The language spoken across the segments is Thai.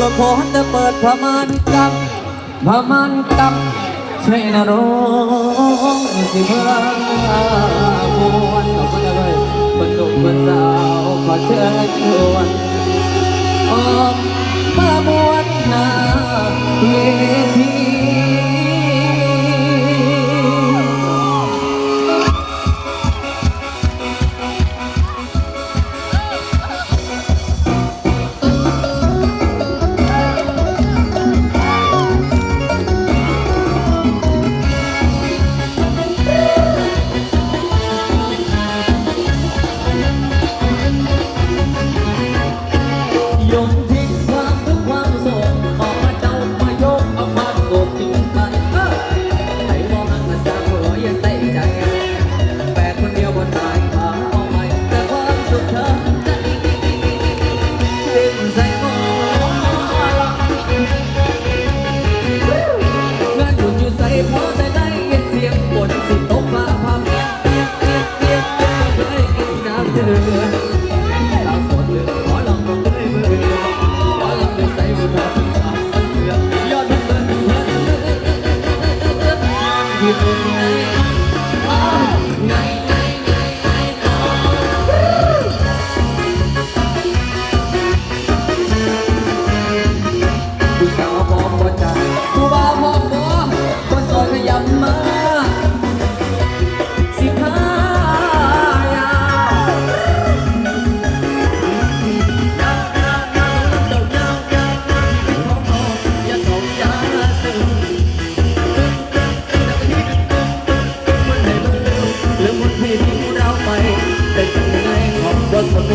ลพรจะเปิดพมานกับพมานกับช่นรกสิเพื่อมวนขอจะไปเลยบรรลุบรรดาขอเชิญชวนออกมามวนนา Yol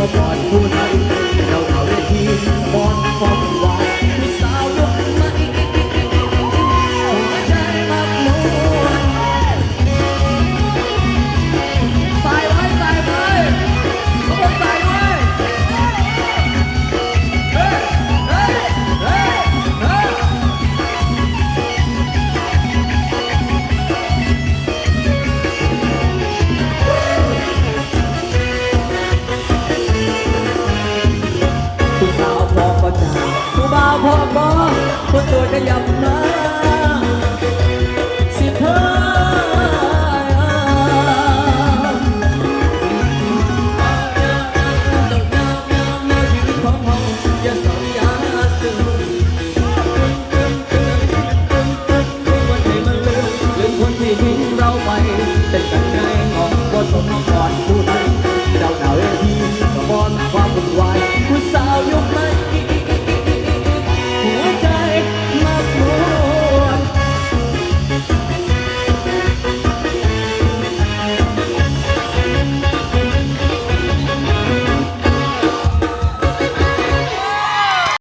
Bye. ยับหน้